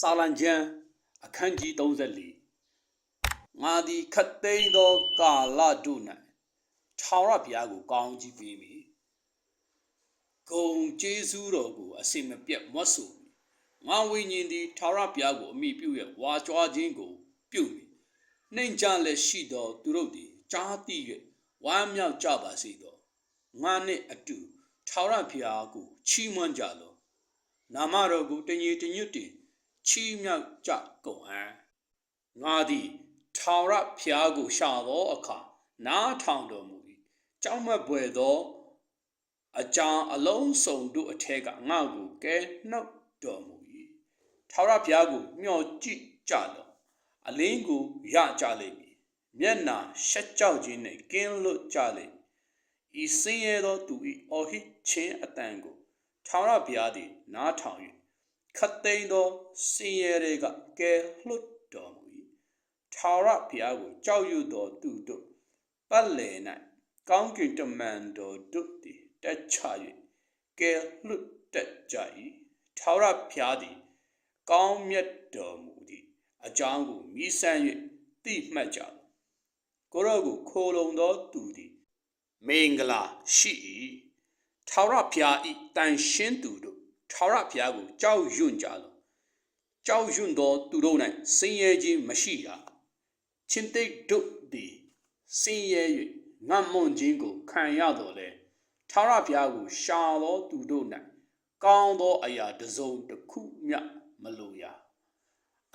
စာလံကျမ်းအခန်းကြီး34ငါသည်ခတ်သိမ်းသောကာလတို့၌ထာဝရဘုရားကိုကောင်းကြီးပေးမည်ဂုံကျေးဇူးတော်ကိုအစင်မပြတ်မွတ်ဆိုမည်ငါဝိညာဉ်သည်ထာဝရဘုရားကိုအမိပြု၍ဝါကြွားခြင်းကိုပြုမည်နှိမ်ကြလည်းရှိသောသူတို့သည်ကြားသိ၍ဝမ်းမြောက်ကြပါစေသောငါနှင့်အတူထာဝရဘုရားကိုချီးမွမ်းကြလော့နာမတော်ကိုတညီတညွတ်တင် ချီးမြှောက်ကြကုန်ဟံငါသည်ထာဝရဘုရားကိုရှာသောအခါနားထောင်တော်မူ၏ကြောက်မက်ပွေသောအကြောင်းအလုံးစုံတို့အထက်ကငါ့ကိုကဲနှုတ်တော်မူ၏ထာဝရဘုရားကိုမျှော်ကြည့်ကြလော့အလင်းကိုရကြလိမ့်မည်မျက်နာရှက်ကြောက်ခြင်းနှင့်ကင်းလွတ်ကြလိမ့်မည်ဤစင်းရဲသောသူ၏အော်ဟစ်ခြင်းအတန်ကိုထာဝရဘုရားသည်နားထောင်၍ ခတ်သိမ်းသောစင်ရဲတွေကကဲလွတ်တော်မူ၏ထာဝရဘုရားကိုကြောက်ရွံ့သောသူတို့ပတ်လည်၌ကောင်းကင်တမန်တော်တို့သည်တက်ချ၍ကဲလွတ်တက်ကြ၏ထာဝရဘုရားသည်ကောင်းမြတ်တော်မူသည်အကြောင်းကိုမိဆန်း၍သိမှတ်ကြလော့ကိုရောကိုခိုလုံသောသူသည်မင်္ဂလာရှိ၏ထာဝရဘုရား၏တန်ရှင်းသူတို့ ထာဝရဘုရားကိုကြောက်ရွံ့ကြလော့ကြောက်ရွံ့သောသူတို့၌စင်ရဲခြင်းမရှိရချင်းတိတ်တို့သည်စင်ရဲ၍ငတ်မွန်ခြင်းကိုခံရတော်လဲထာဝရဘုရားကိုရှာသောသူတို့၌ကောင်းသောအရာတစ်စုံတစ်ခုမျှမလိုရ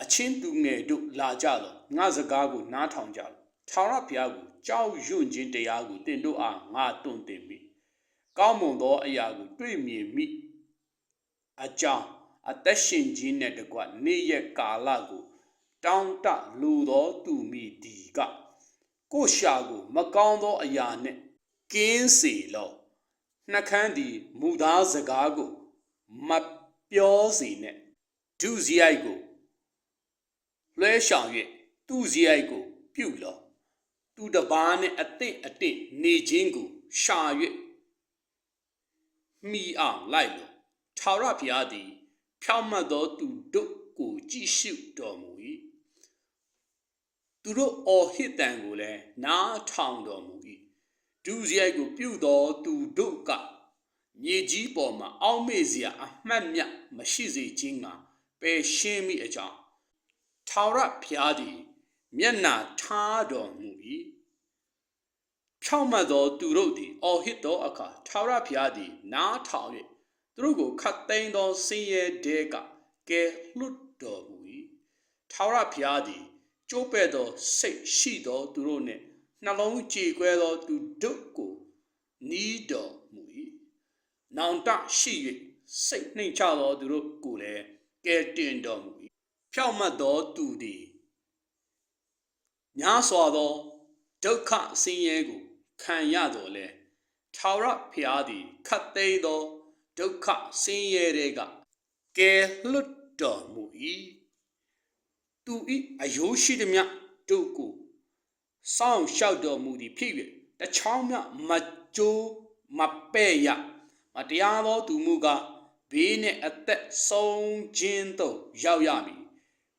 အချင်းသူငယ်တို့လာကြလော့ငါစကားကိုနားထောင်ကြလော့ထာဝရဘုရားကိုကြောက်ရွံ့ခြင်းတရားကိုတင်တို့အားငါတွန့်တင်ပြီကောင်းမွန်သောအရာကိုတွေ့မြင်မိ အကြောင်းအသက်ရှင်ခြင်းနဲ့တကွနေ့ရက်ကာလကိုတောင်းတလူသောသူမိဒီကကိုယ်ရှာကိုမကောင်းသောအရာနဲ့ကင်းစေလော့နှကန်းသည်မူသားစကားကိုမပြောစေနဲ့ဒုစရိုက်ကိုလွှဲရှောင်၍သူ့စရိုက်ကို ပြုလော့သူတစ်ပါးနှင့်အသင့်အတင့်နေခြင်းကိုရှာ၍မိအောင်လိုက်လော့ ထာဝရဘုရားသည် ဖြောင့်မတ်သောသူတို့ကိုကြည့်ရှုတော်မူ၏သူတို့အော်ဟစ်တန်ကိုလည်းနားထောင်တော်မူ၏ဒုစရိုက်ကိုပြုသောသူတို့ကမြေကြီးပေါ်မှာအောက်မေ့စရာအမှတ်မြတ်မရှိစေခြင်းကပယ်ရှင်းမိအကြောင်းထာဝရဘုရားသည် မျက်နာထားတော်မူ၏ဖြောင့်မတ်သောသူတို့သည်အော်ဟစ်သောအခါထာဝရဘုရားသည် နားထောင်၍ သူတို့ကိုခတ်သိမ်းသောဆင်းရဲတဲကကဲလွတ်တော်မူ၏ထာဝရဘုရားသည်ကျိုးပဲ့သောစိတ်ရှိသောသူတို့နှင့်နှလုံးကြည်ကွဲသောသူတို့ကိုနီးတော်မူ၏နောင်တရှိ၍စိတ်နှိမ်ချသောသူတို့ကိုလည်းကဲတင်တော်မူ၏ဖြောင့်မတ်သောသူသည်ညာစွာသောဒုက္ခဆင်းရဲကိုခံရတော်လဲထာဝရဘုရားသည်ခတ်သိမ်းသော ဒုက္ခဆင်းရဲတွေကကယ်လွတ်တော်မူ၏သူ၏အယိုးရှိသည်မြတို့ကိုစောင့်ရှောက်တော်မူသည်ဖြစ်၍တချောင်းမြမကြိုးမပဲ့ရမတရားသောသူမူကားဘေးနှင့်အသက်ဆုံးခြင်းသို့ရောက်ရမည်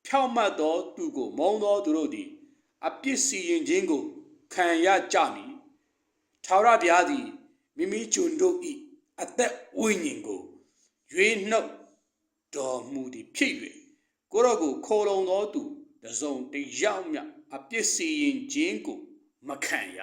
ဖြောက်မတ်သောသူကိုမုံသောသူတို့သည်အပြစ်စီရင်ခြင်းကိုခံရကြမည်ထာဝရဘုရားသည်မိမိကျွန်တို့၏ အသက်ဝိညာဉ်ကိုရွေးနှုတ်တော်မူသည်ဖြစ်၍ကိုရောကိုခိုးလုံသောသူတစုံတယောက်မျှအပြစ်စီရင်ခြင်းကိုမခံရ